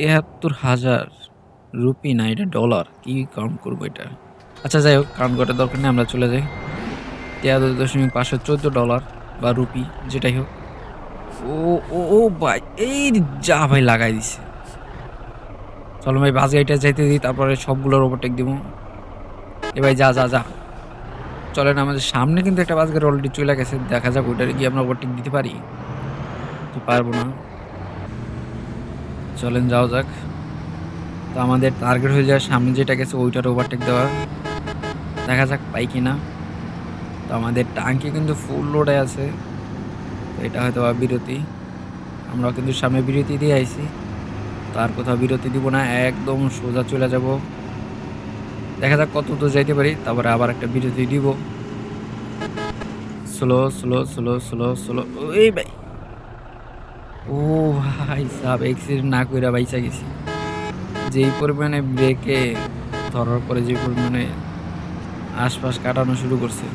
তেহাত্তর হাজার রুপি না, এটা ডলার কি কাউন্ট করব এটা? আচ্ছা যাই হোক কাউন্ট করার দরকার নেই, আমরা চলে যাই। তেহাত্তর দশমিক পাঁচশো চোদ্দ ডলার বা রুপি, যেটাই হোক। ও ও ও ভাই, এই যা ভাই লাগাই দিছে। চলো ভাই, বাস গাড়িটা যাইতে দিই, তারপরে সবগুলোর ওভারটেক দিব। এ ভাই, যা যা যা। চলেন, আমাদের সামনে কিন্তু একটা বাস গাড়ি অলরেডি চলে গেছে, দেখা যাক ওইটার গিয়ে আমরা ওভারটেক দিতে পারি? তো পারব না। চলেন যাও যাক। তো আমাদের টার্গেট হয়ে যায় সামনে যেটা গেছে, ওইটার ওভারটেক দেওয়া। দেখা যাক পাই কি না। তো আমাদের টাঙ্কি কিন্তু ফুল লোডে আছে। তো এটা হয়তো বিরতি। আমরা কিন্তু সামনে বিরতি দিয়ে আইছি। তার কোথাও বিরতি দিব না, একদম সোজা চলে যাব। দেখা যাক কত দূর যাইতে পারি, তারপরে আবার একটা বিরতি দিব। Slow slow slow slow slow এই ভাই। ও ভাই সাব এক্সিডেন্ট না কইরা বাইচা গেছি। যেই পরিমাণে ব্রেকে ধরার পরে যে পরিমাণে আশপাশ কাটানো শুরু করছে।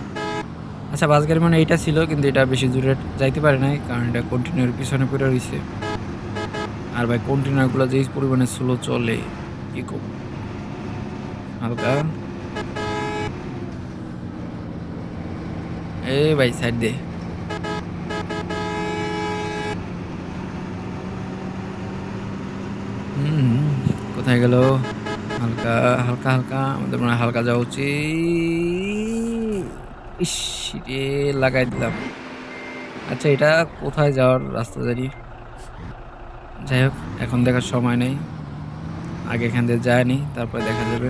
আচ্ছা বাস গাড়ি মানে এইটা ছিল, কিন্তু এটা বেশি দূরে যাইতে পারে নাই, কারণ এটা কন্টিনিউর পিছনে পড়ে রয়েছে আর ভাই কন্টেনারগুলো যে পরিমাণে স্লো চলে, কি কম হালকা। এ ভাই সাইড দে। কোথায় গেল? হালকা হালকা হালকা, আমাদের মনে হালকা যাওয়া উচিত। ইস রে লাগাই দিলাম। আচ্ছা এটা কোথায় যাওয়ার রাস্তা জানি? যাই হোক, এখন দেখার সময় নেই। আগে এখান দিয়ে যায়নি, তারপরে দেখা যাবে।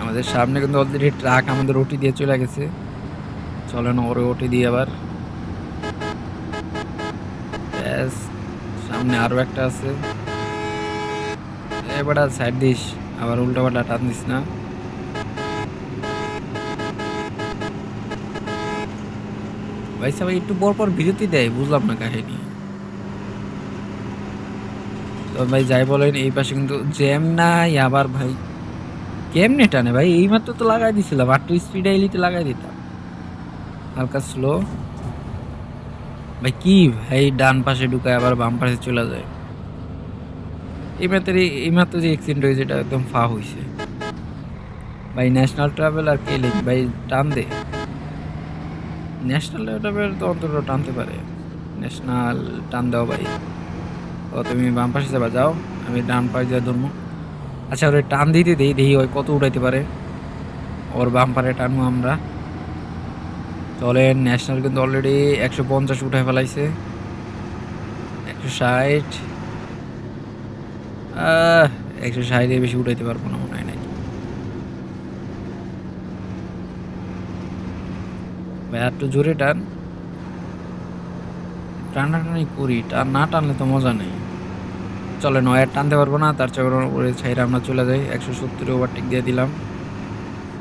আমাদের সামনে কিন্তু অলরেডি ট্রাক আমাদের ওটি দিয়ে চলে গেছে। চলেন ওরে ওটি দিয়ে আবার। সামনে আরও একটা আছে। এবার সাইড দিস, আবার উল্টা পাল্টা টান দিস না। ভাই সাহেব, একটু পর পর বিরতি দেয়, বুঝলাম না কাহিনী। তো ভাই, যাই বলেন, এই পাশে কিন্তু জ্যাম নাই, আবার ভাই কেমনে টানে ভাই? এইমাত্র তো লাগাই দিছিলাম, আর একটু স্পিড আইলিতে লাগাই দিতাম। হালকা স্লো ভাই, কি? ভাই, ডান পাশে ঢুকায় আবার বাম পাশে চলে যায়। এই মাত্র এই মাত্র যে অ্যাক্সিডেন্ট হয়েছে, এটা একদম ফা হয়েছে ভাই ন্যাশনাল ট্রাভেল আর কেলিং ভাই টান দে ন্যাশনাল ট্রাভেল তো অন্তত টানতে পারে। ন্যাশনাল টান দাও ভাই। ও, তুমি বাম পাশে যাবা, যাও। আমি ডান পাশে যা ধরবো আচ্ছা ওরে টান দিতে দেই দেখি ওই কত উঠাইতে পারে। ওর বাম পারে টানবো আমরা। চলেন ন্যাশনাল কিন্তু অলরেডি একশো পঞ্চাশ উঠায় ফেলাইছে। একশো ষাট। একশো ষাটে বেশি উঠাইতে পারব না, মনে হয় নাকি ভাই একটু জোরে টান। টানাটানি করি, টান না টানলে তো মজা নেই। চলে নয় আর টানতে পারব না, তার বরং ওরে ছাইরে আমরা চলে যাই। একশো সত্তরে ওভারটেক দিয়ে দিলাম।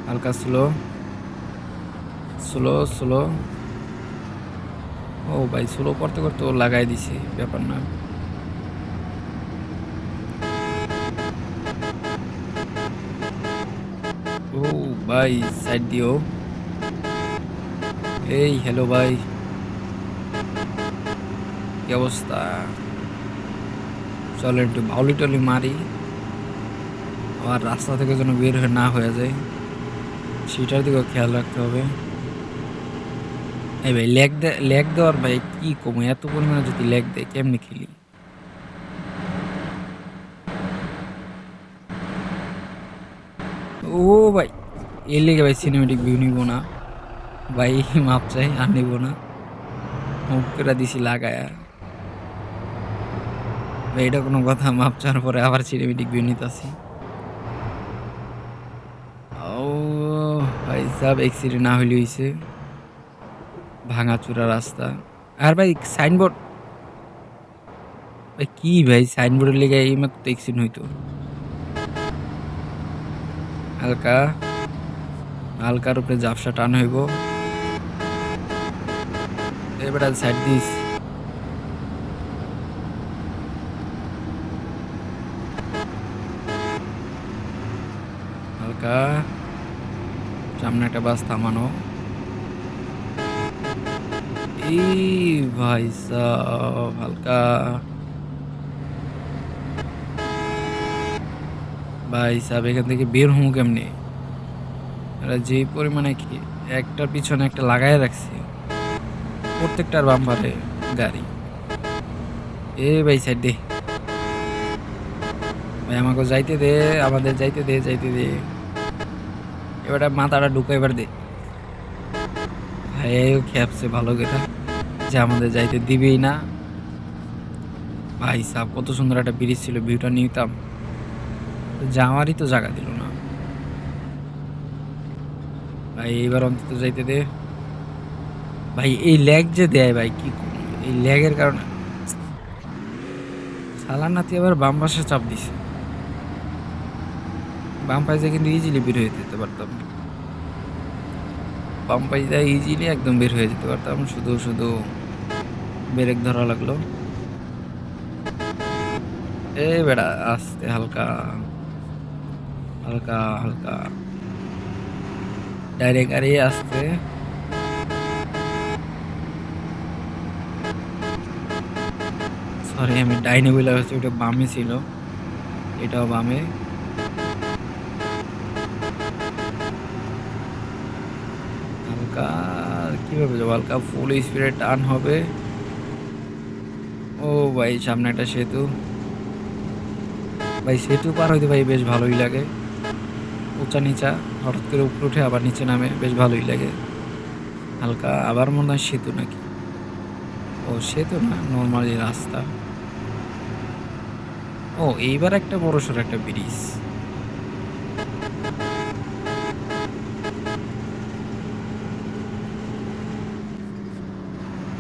হালকা স্লো স্লো স্লো ও ভাই স্লো করতে করতে ও লাগাই দিছি, ব্যাপার না ও ভাই সাইড দিও। এই হ্যালো ভাই। কি অবস্থা? চলে একটু ভাউলি টলি মারি। আবার রাস্তা থেকে যেন বের হয়ে না হয়ে যায়। সেটার দিকেও খেয়াল রাখতে হবে। এই ভাই লেগ লেগ দেওয়ার ভাই, কি কমে? এত পরিমাণে যদি লেগ দেয়, কেমনি খেলি? ও ভাই। এর লেগে ভাই সিনেমেটিক ভিউ নিব না। ভাই, মাপ চাই, আর নিব না। মুখ করে দিছি লাগায়া। ভাই, এটা কোনো কথা, মাপ চাওয়ার পরে আবার সিনেমেটিক ভিউ নিতেছি। ও ভাই, সব এক্সিডেন্ট না হইলে হইছে। ভাঙাচুরা রাস্তা। আর ভাই সাইনবোর্ড ভাই, কি ভাই সাইনবোর্ডের লেগে এই মাত্র অ্যাক্সিডেন্ট হইতো। হালকা। হালকার উপরে জাপসা টান হইব। এবার সাইড দিস। হালকা। সামনে একটা বাস থামানো। এই ভাই সাহ হালকা। ভাই সাহেব এখান থেকে বের হব কেমনি? এরা যে পরিমাণে কি একটার পিছনে একটা লাগাই রাখছে প্রত্যেকটার বাম্পারে গাড়ি। এ ভাই সাইড দে। ভাই, আমাকে যাইতে দে, আমাদের যাইতে দে যাইতে দে। এবার মাথাটা ঢুকা, এবার দে। ভাই খেপছে ভালো করে যে আমাদের যাইতে দিবেই না। ভাই সাহ কত সুন্দর একটা ব্রিজ ছিল ভিউটা নিতাম। যাওয়ারই তো জায়গা দিল না ভাই এইবার অন্তত যাইতে দে। ভাই, এই ল্যাগ যে দেয় ভাই, কি? এই ল্যাগের কারণে। সালার নাতি আবার বাম পাশে চাপ দিছে। বাম পাশে কিন্তু ইজিলি বের হয়ে যেতে পারতাম। বাম পাশে ইজিলি একদম বের হয়ে যেতে পারতাম। শুধু শুধু ব্রেক ধরা লাগল। এ বেড়া, আস্তে হালকা। হালকা হালকা। ডাইরেক্ট গাড়ি আসতে সরি আমি ডাইনে বলে হচ্ছে ওটা বামে ছিল। এটাও বামে। হালকা, কীভাবে যাব? হালকা ফুল স্পিডে টান হবে। ও ভাই, সামনে একটা সেতু। ভাই, সেতু পার হইতে ভাই বেশ ভালোই লাগে। উঁচা নিচা, হঠাৎ করে উপরে উঠে আবার নিচে নামে, বেশ ভালোই লাগে। হালকা আবার মনে হয় সেতু নাকি? ও, সেতু না নর্মালি রাস্তা। ও, এইবার একটা বড় সড়ো একটা ব্রিজ।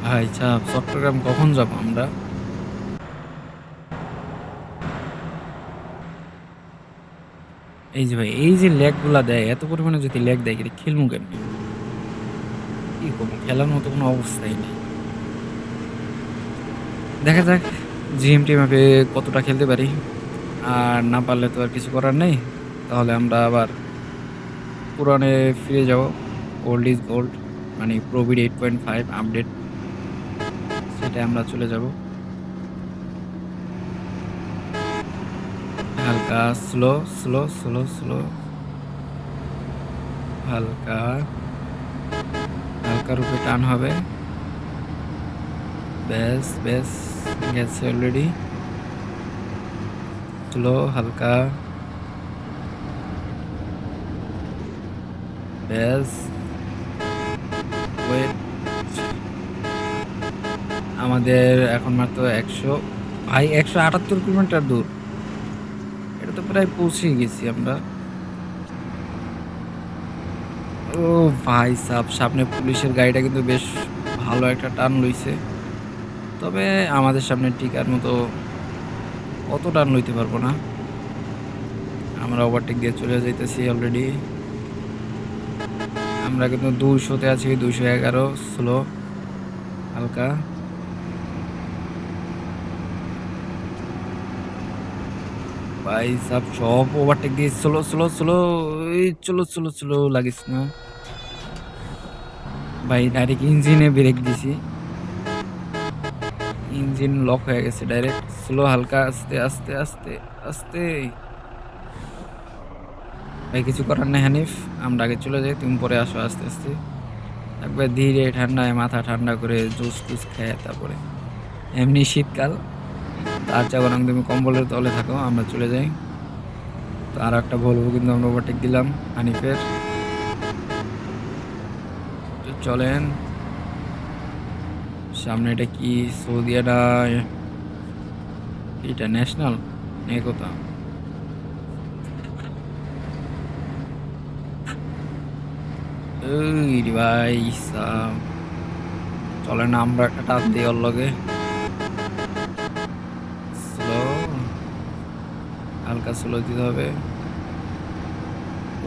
ভাই, চাপ, চট্টগ্রাম কখন যাব আমরা? এই যে ভাই, এই যে ল্যাগগুলা দেয়, এত পরিমাণে যদি ল্যাগ দেয়, এটা খেলব কেমনি? কি করব? খেলার মতো কোনো অবস্থাই নেই। দেখা যাক জিএমটি ম্যাপে কতটা খেলতে পারি। আর না পারলে তো আর কিছু করার নেই। তাহলে আমরা আবার পুরানে ফিরে যাব। ওল্ড ইজ গোল্ড মানে provide eight point five update সেটা আমরা চলে যাব। হালকা স্লো স্লো স্লো স্লো হালকা হালকা রূপে টান হবে। ব্যাস ব্যাস, গেছে অলরেডি স্লো হালকা। ব্যাস। ওয়েট আমাদের এখন মাত্র একশো, ভাই, একশো আটাত্তর কিলোমিটার দূর। তো প্রায় পৌঁছে গেছি আমরা। ও ভাই সাহ সামনে পুলিশের গাড়িটা কিন্তু বেশ ভালো একটা টান লইছে। তবে আমাদের সামনে টিকার মতো অত টান লইতে পারব না। আমরা ওভারটেক দিয়ে চলে যাইতেছি অলরেডি আমরা কিন্তু দুশোতে আছি দুশো এগারো স্লো হালকা। ভাই সব সব ওভারটেক দিয়ে স্লো স্লো স্লো এই চলো চলো চলো লাগিস না। ভাই ডাইরেক্ট ইঞ্জিনে ব্রেক দিছি। ইঞ্জিন লক হয়ে গেছে ডাইরেক্ট স্লো হালকা, আস্তে আস্তে আস্তে আস্তে। ভাই কিছু করার নেই হানিফ, আমরা আগে চলে যাই, তুমি পরে আসো আস্তে আস্তে। একবার ধীরে ঠান্ডায়, মাথা ঠান্ডা করে জুস টুস খেয়ে তারপরে। এমনি শীতকাল। তার চা বরং তুমি কম্বলের তলে থাকো, আমরা চলে যাই। তো আর একটা বলব কিন্তু আমরা ওভারটেক দিলাম হানিফের। চলেন। সামনে এটা কি? সৌদিয়াটা এটা ন্যাশনাল নেই কোথাও ভাই চলেন, আমরা একটা টাচ দিই ওর লগে। হালকা স্লো দিতে হবে।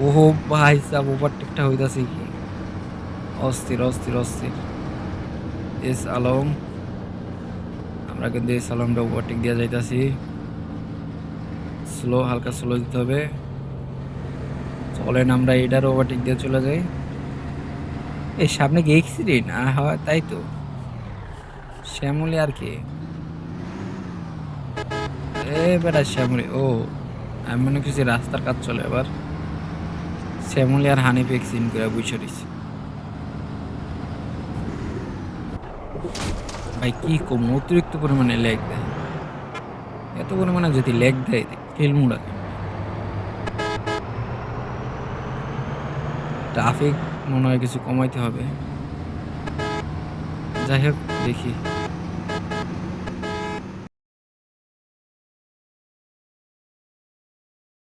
ওহো ভাই সাব ওভারটেকটা হইতাছে কি? অস্থির অস্থির অস্থির। এস আলম, আমরা কিন্তু এস আলমটা ওভারটেক দিয়ে যাইতাছি। স্লো হালকা স্লো দিতে হবে। চলেন আমরা এটার ওভারটেক দিয়ে চলে যাই। এই সামনে কি অ্যাক্সিডেন্ট হয়, তাই তো। শ্যামলি আর কি? এ, বেটা শ্যামলি, ও। আমি মনে করছি রাস্তার কাজ চলে এবার। শ্যামলি আর হানি ভ্যাকসিন করে বসে রয়েছে ভাই, কি কম? অতিরিক্ত পরিমাণে লেগ দেয়। এত পরিমাণে যদি লেগ দেয় খেলমুড়া ট্রাফিক মনে হয় কিছু কমাইতে হবে। যাই হোক, দেখি।